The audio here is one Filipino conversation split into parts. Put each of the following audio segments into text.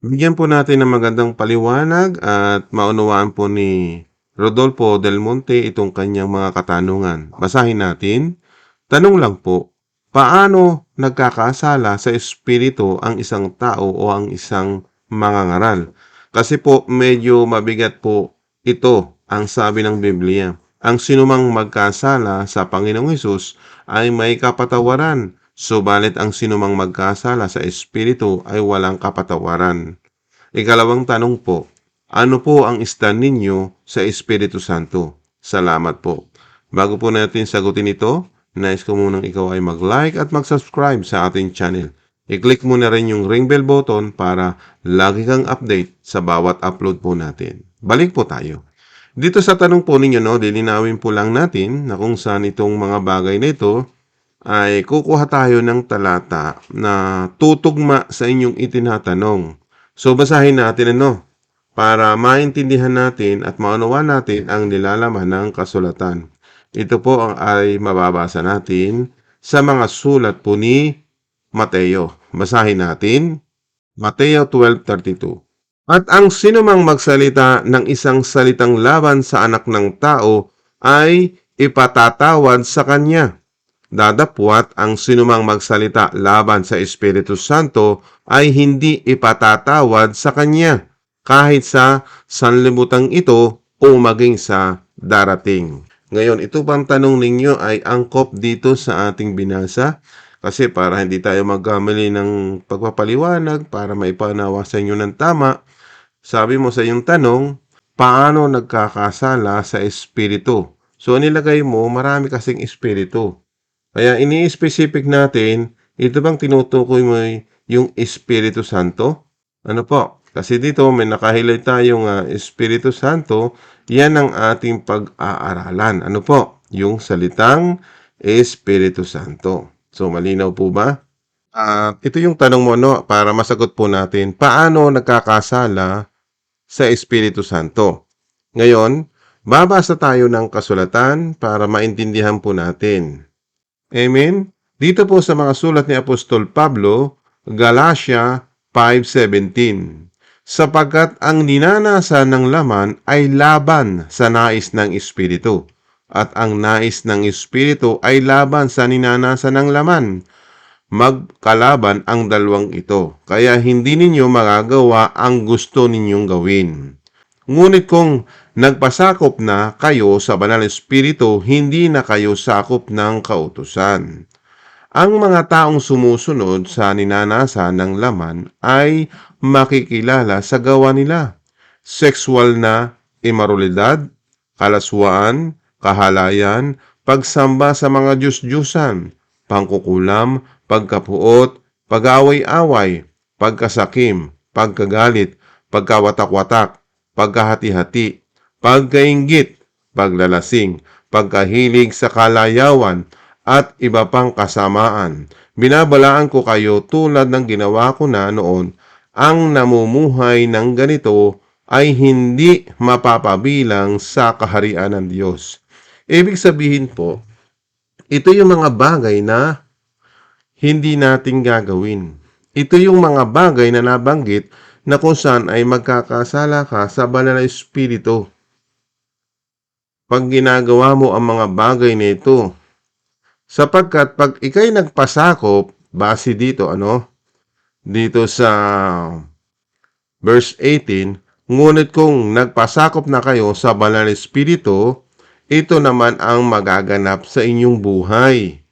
Bigyan po natin ng magandang paliwanag at maunawaan po ni Rodolfo Del Monte itong kanyang mga katanungan. Basahin natin. Tanong lang po, paano nagkakasala sa espiritu ang isang tao o ang isang mangangaral? Kasi po medyo mabigat po ito ang sabi ng Biblia. Ang sinumang magkasala sa Panginoong Hesus ay may kapatawaran Subalit ang sinumang magkasala sa Espiritu ay walang kapatawaran. Ikalawang tanong po, ano po ang stand ninyo sa Espiritu Santo? Salamat po. Bago po natin sagutin ito, nais ko munang ikaw ay mag-like at mag-subscribe sa ating channel. I-click mo na rin yung ring bell button para lagi kang update sa bawat upload po natin. Balik po tayo. Dito sa tanong po ninyo, no, lilinawin po lang natin na kung saan itong mga bagay na ito ay kukuha tayo ng talata na tutugma sa inyong itinatanong. So basahin natin ano para maintindihan natin at maunawa natin ang nilalaman ng kasulatan. Ito po ang ay mababasa natin sa mga sulat po ni Mateo. Basahin natin. Mateo 12.32 At ang sinumang magsalita ng isang salitang laban sa anak ng tao ay ipatatawad sa kanya dadapwat ang sinumang magsalita laban sa Espiritu Santo ay hindi ipatatawad sa Kanya kahit sa sanlibutan ito o maging sa darating. Ngayon, ito pang tanong ninyo ay angkop dito sa ating binasa kasi para hindi tayo magkamali ng pagpapaliwanag para maipanawa sa inyo ng tama, sabi mo sa iyong tanong, paano nagkakasala sa espiritu? So, nilagay mo, marami kasing espiritu. Kaya ini-specific natin, ito bang tinutukoy mo yung Espiritu Santo? Ano po? Kasi dito may nakahighlight tayong uh, Espiritu Santo, yan ang ating pag-aaralan. Ano po? Yung salitang Espiritu Santo. So malinaw po ba? Uh, ito yung tanong mo no para masagot po natin paano nagkakasala sa Espiritu Santo. Ngayon, babasa tayo ng kasulatan para maintindihan po natin. Amen? Dito po sa mga sulat ni Apostol Pablo, Galatia 5.17 Sapagkat ang ninanasan ng laman ay laban sa nais ng Espiritu, at ang nais ng Espiritu ay laban sa ninanasan ng laman. Magkalaban ang dalawang ito, kaya hindi ninyo magagawa ang gusto ninyong gawin. Ngunit kung nagpasakop na kayo sa banal espiritu, hindi na kayo sakop ng kautusan. Ang mga taong sumusunod sa ninanasa ng laman ay makikilala sa gawa nila. Sexual na imarulidad, kalaswaan, kahalayan, pagsamba sa mga Diyos-Diyusan, pangkukulam, pagkapuot, pag-away-away, pagkasakim, pagkagalit, pagkawatak-watak, pagkahati-hati, pagkaingit, paglalasing, pagkahilig sa kalayawan, at iba pang kasamaan. Binabalaan ko kayo tulad ng ginawa ko na noon, ang namumuhay ng ganito ay hindi mapapabilang sa kaharian ng Diyos. Ibig sabihin po, ito yung mga bagay na hindi natin gagawin. Ito yung mga bagay na nabanggit na kung saan ay magkakasala ka sa banal na espiritu pag ginagawa mo ang mga bagay nito. Sapagkat pag ikay nagpasakop, base dito, ano, dito sa verse 18, ngunit kung nagpasakop na kayo sa banal na espiritu, ito naman ang magaganap sa inyong buhay.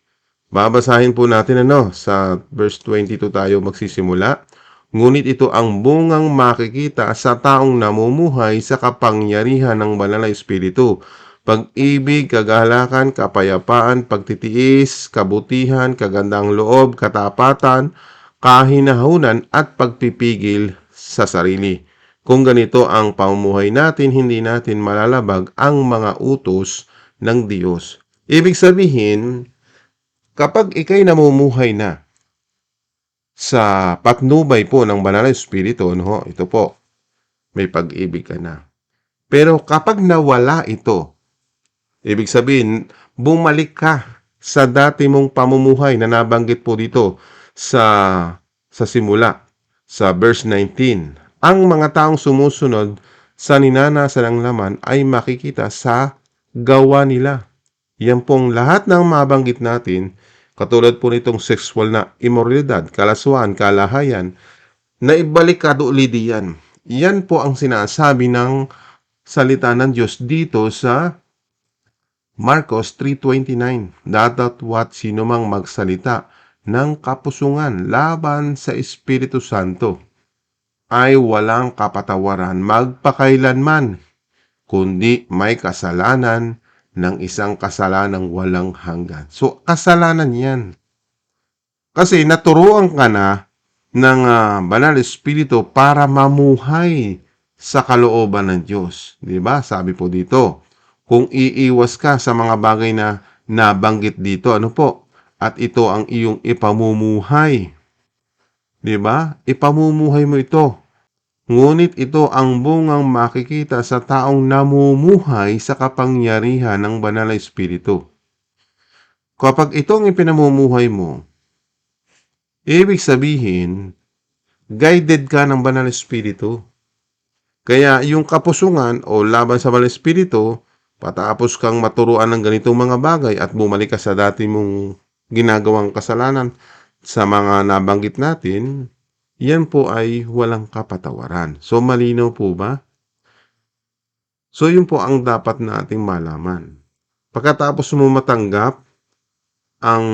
Babasahin po natin ano, sa verse 22 tayo magsisimula. Ngunit ito ang bungang makikita sa taong namumuhay sa kapangyarihan ng banal na espiritu pag-ibig, kagalakan, kapayapaan, pagtitiis, kabutihan, kagandang loob, katapatan, kahinahunan at pagpipigil sa sarili. Kung ganito ang pamumuhay natin, hindi natin malalabag ang mga utos ng Diyos. Ibig sabihin, kapag ikay namumuhay na sa patnubay po ng banal na espiritu, no, ito po, may pag-ibig ka na. Pero kapag nawala ito, Ibig sabihin, bumalik ka sa dati mong pamumuhay na nabanggit po dito sa sa simula. sa verse 19. Ang mga taong sumusunod sa ninanasa ng laman ay makikita sa gawa nila. Yan pong lahat ng mabanggit natin, katulad po nitong sexual na immoralidad, kalaswaan, kalahayan, na ibalik kaduuli yan. Po ang sinasabi ng salita ng Diyos dito sa Marcos 3.29 Dadat what sino mang magsalita ng kapusungan laban sa Espiritu Santo ay walang kapatawaran magpakailanman, kundi may kasalanan ng isang kasalanang walang hanggan. So, kasalanan yan. Kasi naturuan ka na ng ah, banal espiritu para mamuhay sa kalooban ng Diyos. 'Di ba? Sabi po dito, kung iiwas ka sa mga bagay na nabanggit dito, ano po? At ito ang iyong ipamumuhay. 'Di ba? Ipamumuhay mo ito. Ngunit ito ang bungang makikita sa taong namumuhay sa kapangyarihan ng banal na espiritu. Kapag ito ang ipinamumuhay mo, ibig sabihin, guided ka ng banal na espiritu. Kaya yung kapusungan o laban sa banal na espiritu, patapos kang maturuan ng ganitong mga bagay at bumalik ka sa dati mong ginagawang kasalanan sa mga nabanggit natin, yan po ay walang kapatawaran. So, malinaw po ba? So, yun po ang dapat nating malaman. Pagkatapos mo matanggap ang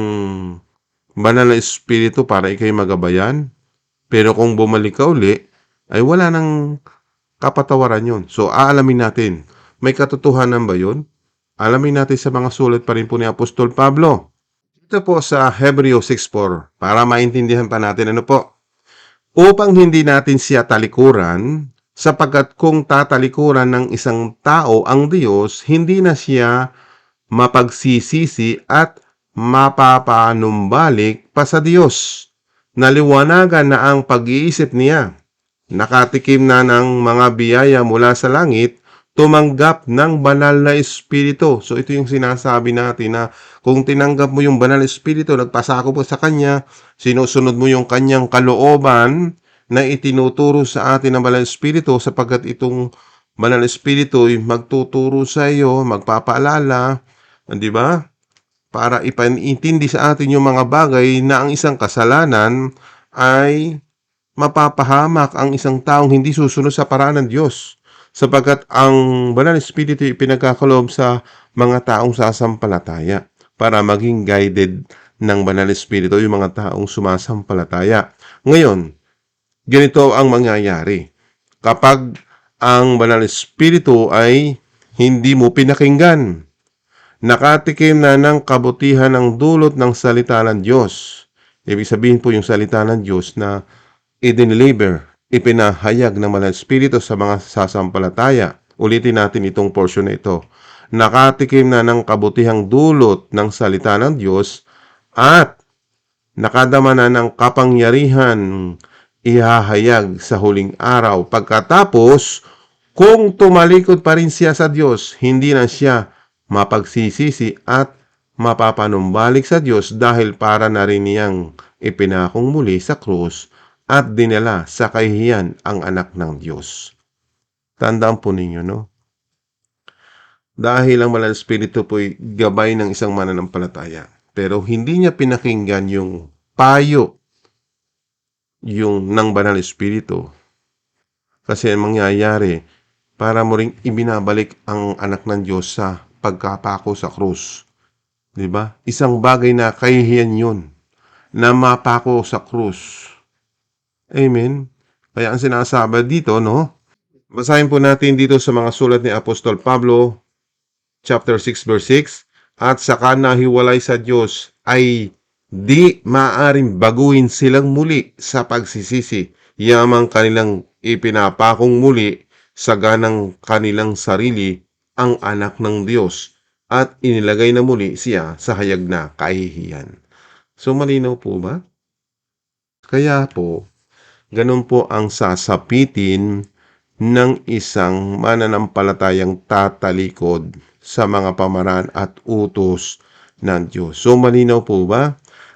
banal na espiritu para ikay magabayan, pero kung bumalik ka uli, ay wala nang kapatawaran yun. So, aalamin natin, may katotohanan ba yun? Alamin natin sa mga sulat pa rin po ni Apostol Pablo. Ito po sa Hebreo 6.4 para maintindihan pa natin ano po. Upang hindi natin siya talikuran, sapagkat kung tatalikuran ng isang tao ang Diyos, hindi na siya mapagsisisi at mapapanumbalik pa sa Diyos. Naliwanagan na ang pag-iisip niya. Nakatikim na ng mga biyaya mula sa langit, tumanggap ng banal na espiritu. So ito yung sinasabi natin na kung tinanggap mo yung banal na espiritu, nagpasako po sa kanya, sinusunod mo yung kanyang kalooban na itinuturo sa atin ng banal na espiritu sapagkat itong banal na espiritu ay magtuturo sa iyo, magpapaalala, di ba? Para ipaintindi sa atin yung mga bagay na ang isang kasalanan ay mapapahamak ang isang taong hindi susunod sa paraan ng Diyos sapagkat ang banal na espiritu ay pinagkakaloob sa mga taong sasampalataya para maging guided ng banal na espiritu yung mga taong sumasampalataya. Ngayon, ganito ang mangyayari. Kapag ang banal na espiritu ay hindi mo pinakinggan, nakatikim na ng kabutihan ng dulot ng salita ng Diyos. Ibig sabihin po yung salita ng Diyos na i-deliver, ipinahayag ng mga espiritu sa mga sasampalataya. Ulitin natin itong portion na ito. Nakatikim na ng kabutihang dulot ng salita ng Diyos at nakadama na ng kapangyarihan ihahayag sa huling araw. Pagkatapos, kung tumalikod pa rin siya sa Diyos, hindi na siya mapagsisisi at mapapanumbalik sa Diyos dahil para na rin niyang ipinakong muli sa krus at dinala sa kahihiyan ang anak ng Diyos. Tandaan po ninyo, no? Dahil ang Malang Espiritu po'y gabay ng isang mananampalataya. Pero hindi niya pinakinggan yung payo yung ng Banal Espiritu. Kasi ang mangyayari, para mo ring ibinabalik ang anak ng Diyos sa pagkapako sa krus. ba? Isang bagay na kahihiyan yun na mapako sa krus. Amen. Kaya ang sinasabi dito, no? Basahin po natin dito sa mga sulat ni Apostol Pablo, chapter 6, verse 6, At saka nahiwalay sa Diyos ay di maaring baguhin silang muli sa pagsisisi, yamang kanilang ipinapakong muli sa ganang kanilang sarili ang anak ng Diyos at inilagay na muli siya sa hayag na kahihiyan. So malinaw po ba? Kaya po, ganun po ang sasapitin ng isang mananampalatayang tatalikod sa mga pamaraan at utos ng Diyos. So malinaw po ba?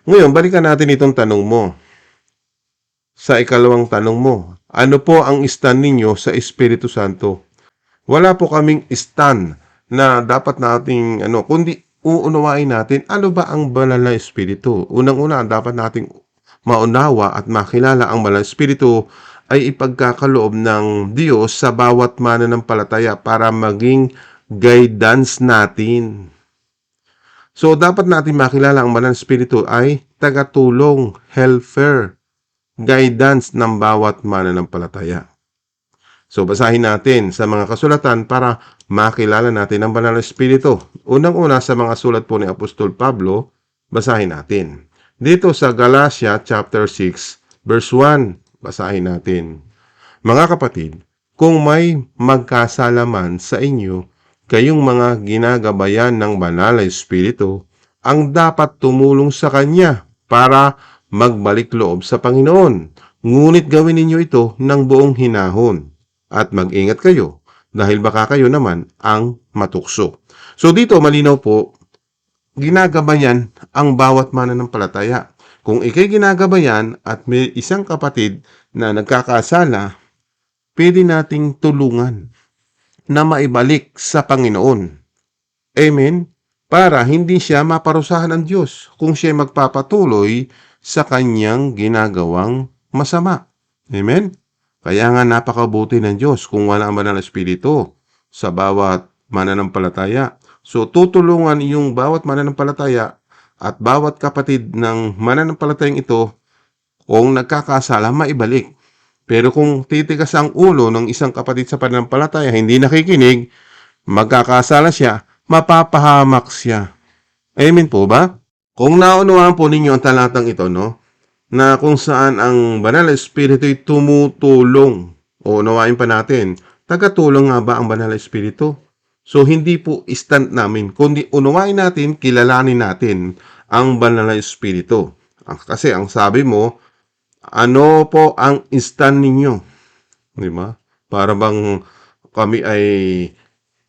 Ngayon, balikan natin itong tanong mo. sa ikalawang tanong mo. Ano po ang stand ninyo sa Espiritu Santo? Wala po kaming stand na dapat nating ano, kundi uunawain natin ano ba ang banal na Espiritu. Unang-una, dapat nating maunawa at makilala ang na Espiritu ay ipagkakaloob ng Diyos sa bawat mananampalataya para maging guidance natin. So, dapat natin makilala ang na Espiritu ay tagatulong, helper, guidance ng bawat mananampalataya. So, basahin natin sa mga kasulatan para makilala natin ang banal na Espiritu. Unang-una sa mga sulat po ni Apostol Pablo, basahin natin. Dito sa Galatia chapter 6, verse 1, basahin natin. Mga kapatid, kung may magkasalaman sa inyo, kayong mga ginagabayan ng banal na Espiritu, ang dapat tumulong sa Kanya para magbalik loob sa Panginoon. Ngunit gawin ninyo ito ng buong hinahon at mag-ingat kayo dahil baka kayo naman ang matukso. So dito malinaw po, ginagabayan ang bawat mananampalataya. Kung ikay ginagabayan at may isang kapatid na nagkakasala, pwede nating tulungan na maibalik sa Panginoon. Amen? Para hindi siya maparusahan ng Diyos kung siya magpapatuloy sa kanyang ginagawang masama. Amen? Kaya nga napakabuti ng Diyos kung wala ang banal na espiritu sa bawat mananampalataya. So tutulungan yung bawat mananampalataya at bawat kapatid ng mananampalatayang ito kung nagkakasala maibalik. Pero kung titigas ang ulo ng isang kapatid sa pananampalataya, hindi nakikinig, magkakasala siya, mapapahamak siya. Amen po ba? Kung naunawaan po ninyo ang talatang ito, no? Na kung saan ang banal na espiritu ay tumutulong. O unawain pa natin, tagatulong nga ba ang banal na espiritu? So hindi po stand namin, kundi unawain natin, kilalanin natin ang banal na espiritu. Ah, Kasi ang sabi mo, ano po ang stand ninyo? Di ba? Para bang kami ay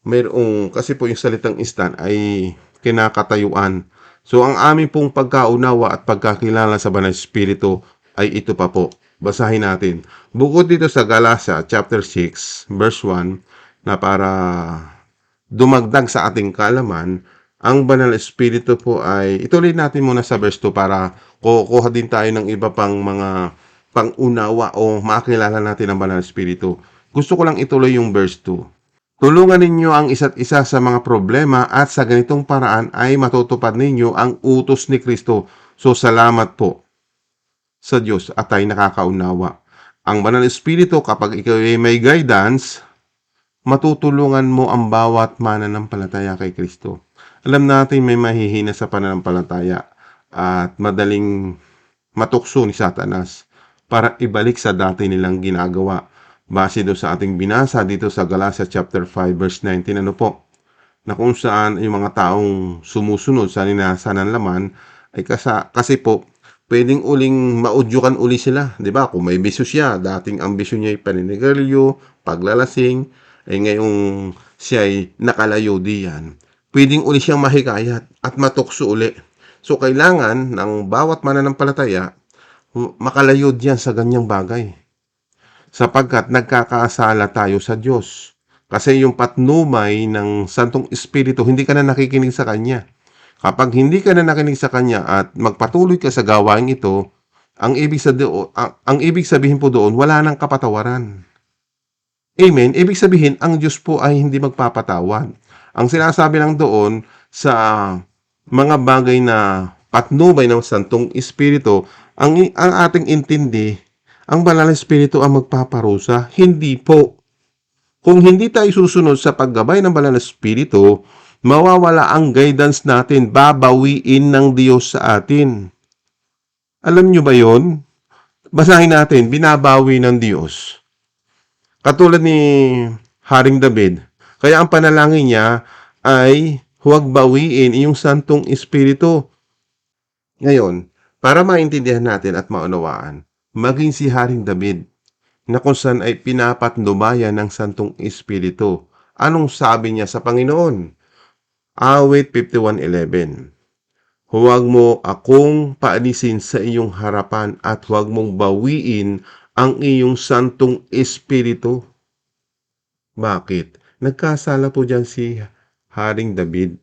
mayroong, kasi po yung salitang stand ay kinakatayuan. So ang aming pong pagkaunawa at pagkakilala sa banal na espiritu ay ito pa po. Basahin natin. Bukod dito sa Galatia chapter 6 verse 1 na para dumagdag sa ating kaalaman, ang banal na espiritu po ay ituloy natin muna sa verse 2 para kukuha din tayo ng iba pang mga pangunawa o makilala natin ang banal na espiritu. Gusto ko lang ituloy yung verse 2. Tulungan ninyo ang isa't isa sa mga problema at sa ganitong paraan ay matutupad ninyo ang utos ni Kristo. So salamat po sa Diyos at tayo nakakaunawa. Ang banal na espiritu kapag ikaw ay may guidance, matutulungan mo ang bawat mananampalataya kay Kristo. Alam natin may mahihina sa pananampalataya at madaling matukso ni Satanas para ibalik sa dati nilang ginagawa. Base do sa ating binasa dito sa Galatia chapter 5 verse 19 ano po na kung saan yung mga taong sumusunod sa ninasa ng laman ay kasa, kasi po pwedeng uling maudyukan uli sila, 'di ba? Kung may bisyo siya, dating ang bisyo niya ay paninigarilyo, paglalasing, ay ngayong siya ay nakalayo diyan. Pwedeng uli siyang mahikayat at matukso uli. So kailangan ng bawat mananampalataya makalayo diyan sa ganyang bagay. Sapagkat nagkakasala tayo sa Diyos. Kasi yung patnumay ng Santong Espiritu, hindi ka na nakikinig sa Kanya. Kapag hindi ka na nakinig sa Kanya at magpatuloy ka sa gawain ito, ang ibig, sa ang, ang ibig sabihin po doon, wala nang kapatawaran. Amen? Ibig sabihin, ang Diyos po ay hindi magpapatawad. Ang sinasabi lang doon sa mga bagay na patnubay ng Santong Espiritu, ang, ang ating intindi, ang Banal na Espiritu ang magpaparusa. Hindi po. Kung hindi tayo susunod sa paggabay ng Banal na Espiritu, mawawala ang guidance natin, babawiin ng Diyos sa atin. Alam nyo ba yon? Basahin natin, binabawi ng Diyos. Katulad ni Haring David, kaya ang panalangin niya ay huwag bawiin iyong santong espiritu. Ngayon, para maintindihan natin at maunawaan, maging si Haring David na kung saan ay pinapatnubayan ng santong espiritu. Anong sabi niya sa Panginoon? Awit 51.11 huwag mo akong paalisin sa iyong harapan at huwag mong bawiin ang iyong santong espiritu. Bakit? Nagkasala po dyan si Haring David.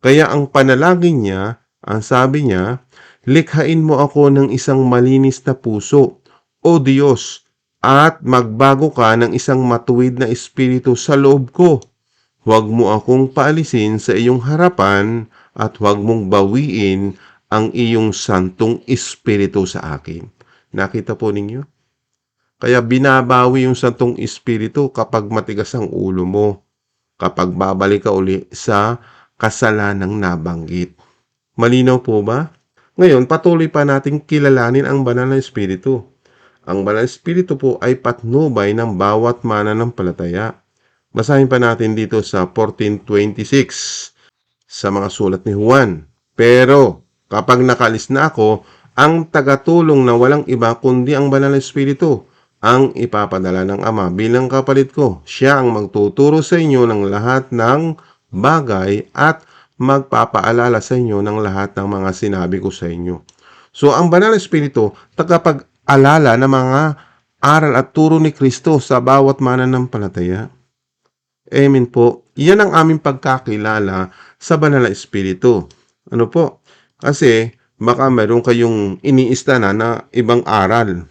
Kaya ang panalangin niya, ang sabi niya, likhain mo ako ng isang malinis na puso, O Diyos, at magbago ka ng isang matuwid na espiritu sa loob ko. Huwag mo akong paalisin sa iyong harapan at huwag mong bawiin ang iyong santong espiritu sa akin. Nakita po ninyo? Kaya binabawi yung santong espiritu kapag matigas ang ulo mo, kapag babalik ka uli sa kasalanang nabanggit. Malinaw po ba? Ngayon, patuloy pa nating kilalanin ang banal na espiritu. Ang banal na espiritu po ay patnubay ng bawat mananampalataya. Basahin pa natin dito sa 1426 sa mga sulat ni Juan. Pero kapag nakalis na ako, ang tagatulong na walang iba kundi ang banal na espiritu ang ipapadala ng Ama bilang kapalit ko. Siya ang magtuturo sa inyo ng lahat ng bagay at magpapaalala sa inyo ng lahat ng mga sinabi ko sa inyo. So, ang banal na espiritu, tagapag-alala ng mga aral at turo ni Kristo sa bawat mananampalataya. Amen po. Yan ang aming pagkakilala sa banal na espiritu. Ano po? Kasi baka meron kayong iniista na na ibang aral.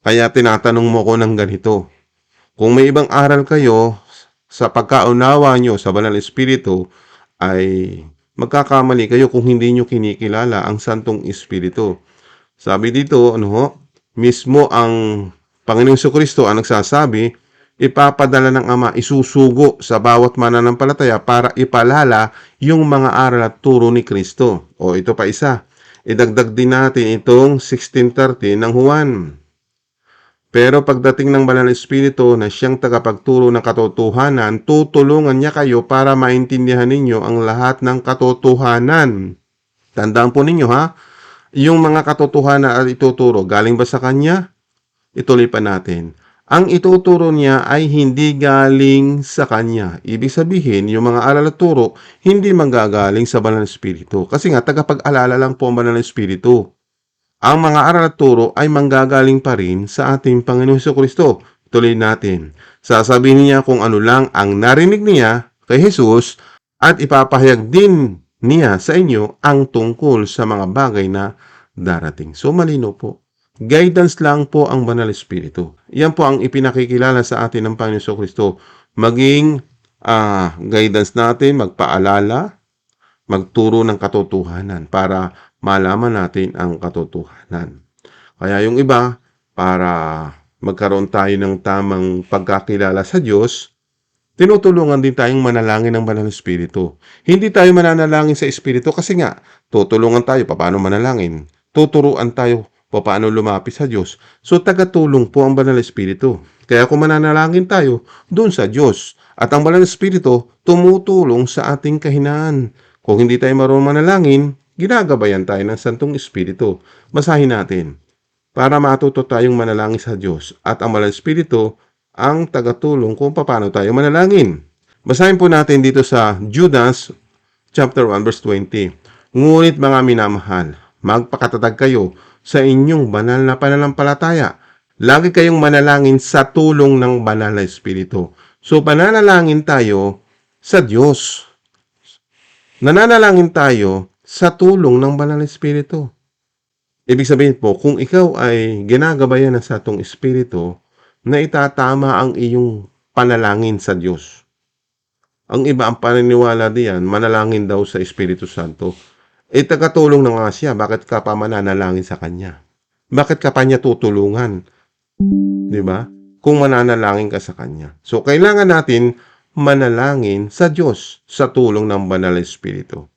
Kaya tinatanong mo ko ng ganito. Kung may ibang aral kayo sa pagkaunawa nyo sa banal na espiritu, ay magkakamali kayo kung hindi nyo kinikilala ang Santong Espiritu. Sabi dito, ano ho, mismo ang Panginoong Kristo ang nagsasabi, ipapadala ng Ama, isusugo sa bawat mananampalataya para ipalala yung mga aral at turo ni Kristo. O ito pa isa, idagdag din natin itong 1630 ng Juan. Pero pagdating ng Banal na Espiritu na siyang tagapagturo ng katotohanan, tutulungan niya kayo para maintindihan ninyo ang lahat ng katotohanan. Tandaan po ninyo ha, yung mga katotohanan at ituturo, galing ba sa Kanya? Ituloy pa natin. Ang ituturo niya ay hindi galing sa Kanya. Ibig sabihin, yung mga aral at turo, hindi manggagaling sa Banal na Espiritu. Kasi nga, tagapag-alala lang po ang Banal na Espiritu ang mga aral at turo ay manggagaling pa rin sa ating Panginoong Heso Kristo. Tuloy natin. Sasabihin niya kung ano lang ang narinig niya kay Jesus at ipapahayag din niya sa inyo ang tungkol sa mga bagay na darating. So malino po. Guidance lang po ang Banal Espiritu. Yan po ang ipinakikilala sa atin ng Panginoong Heso Kristo. Maging ah, guidance natin, magpaalala, magturo ng katotohanan para malaman natin ang katotohanan. Kaya yung iba, para magkaroon tayo ng tamang pagkakilala sa Diyos, tinutulungan din tayong manalangin ng Banal na Espiritu. Hindi tayo mananalangin sa Espiritu kasi nga, tutulungan tayo paano manalangin. Tuturuan tayo paano lumapit sa Diyos. So, tagatulong po ang Banal na Espiritu. Kaya kung mananalangin tayo, doon sa Diyos. At ang Banal na Espiritu, tumutulong sa ating kahinaan. Kung hindi tayo marunong manalangin, ginagabayan tayo ng Santong Espiritu. Basahin natin. Para matuto tayong manalangin sa Diyos at ang Malang Espiritu ang tagatulong kung paano tayo manalangin. Basahin po natin dito sa Judas chapter 1 verse 20. Ngunit mga minamahal, magpakatatag kayo sa inyong banal na pananampalataya. Lagi kayong manalangin sa tulong ng banal na Espiritu. So pananalangin tayo sa Diyos. Nananalangin tayo sa tulong ng Banal na Espiritu. Ibig sabihin po, kung ikaw ay ginagabayan ng satong Espiritu, na itatama ang iyong panalangin sa Diyos. Ang iba ang paniniwala diyan, manalangin daw sa Espiritu Santo. E tagatulong na nga siya, bakit ka pa mananalangin sa Kanya? Bakit ka pa niya tutulungan? Di ba? Kung mananalangin ka sa Kanya. So, kailangan natin manalangin sa Diyos sa tulong ng Banal na Espiritu.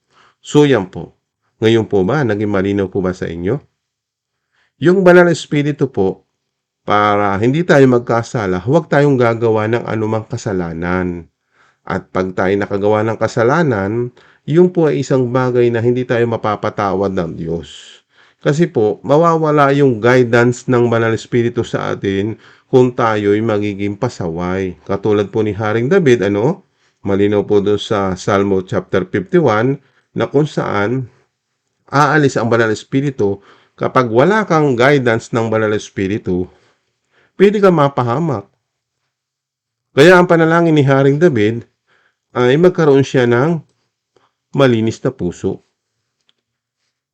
So yan po. Ngayon po ba, naging malinaw po ba sa inyo? Yung banal na espiritu po, para hindi tayo magkasala, huwag tayong gagawa ng anumang kasalanan. At pag tayo nakagawa ng kasalanan, yung po ay isang bagay na hindi tayo mapapatawad ng Diyos. Kasi po, mawawala yung guidance ng Banal Espiritu sa atin kung tayo'y magiging pasaway. Katulad po ni Haring David, ano? Malinaw po doon sa Salmo chapter 51, na kung saan aalis ang banal na espiritu, kapag wala kang guidance ng banal na espiritu, pwede ka mapahamak. Kaya ang panalangin ni Haring David ay magkaroon siya ng malinis na puso.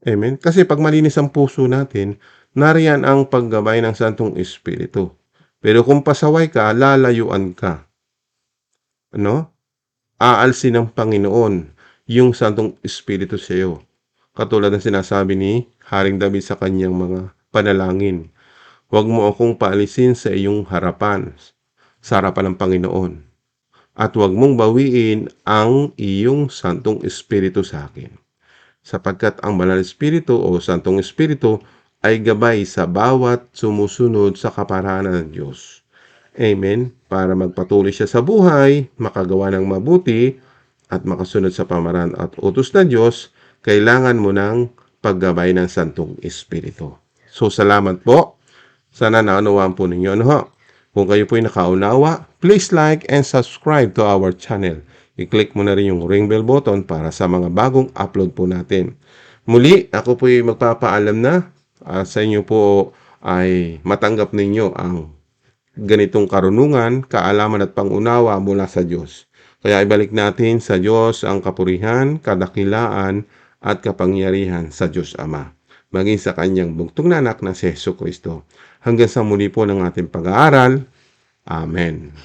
Amen? Kasi pag malinis ang puso natin, nariyan ang paggabay ng Santong Espiritu. Pero kung pasaway ka, lalayuan ka. Ano? Aalsin ng Panginoon yung Santong Espiritu sa iyo. Katulad ng sinasabi ni Haring David sa kanyang mga panalangin. Huwag mo akong paalisin sa iyong harapan, sa harapan ng Panginoon. At huwag mong bawiin ang iyong Santong Espiritu sa akin. Sapagkat ang Banal na Espiritu o Santong Espiritu ay gabay sa bawat sumusunod sa kaparanan ng Diyos. Amen. Para magpatuloy siya sa buhay, makagawa ng mabuti, at makasunod sa pamaran at utos ng Diyos, kailangan mo ng paggabay ng Santong Espiritu. So, salamat po. Sana naunawaan po ninyo. Ano ho? Kung kayo po'y nakaunawa, please like and subscribe to our channel. I-click mo na rin yung ring bell button para sa mga bagong upload po natin. Muli, ako po'y magpapaalam na ah, sa inyo po ay matanggap ninyo ang ganitong karunungan, kaalaman at pangunawa mula sa Diyos. Kaya ibalik natin sa Diyos ang kapurihan, kadakilaan at kapangyarihan sa Diyos Ama. Maging sa kanyang bugtong na anak na si Yesu Kristo. Hanggang sa muli po ng ating pag-aaral. Amen.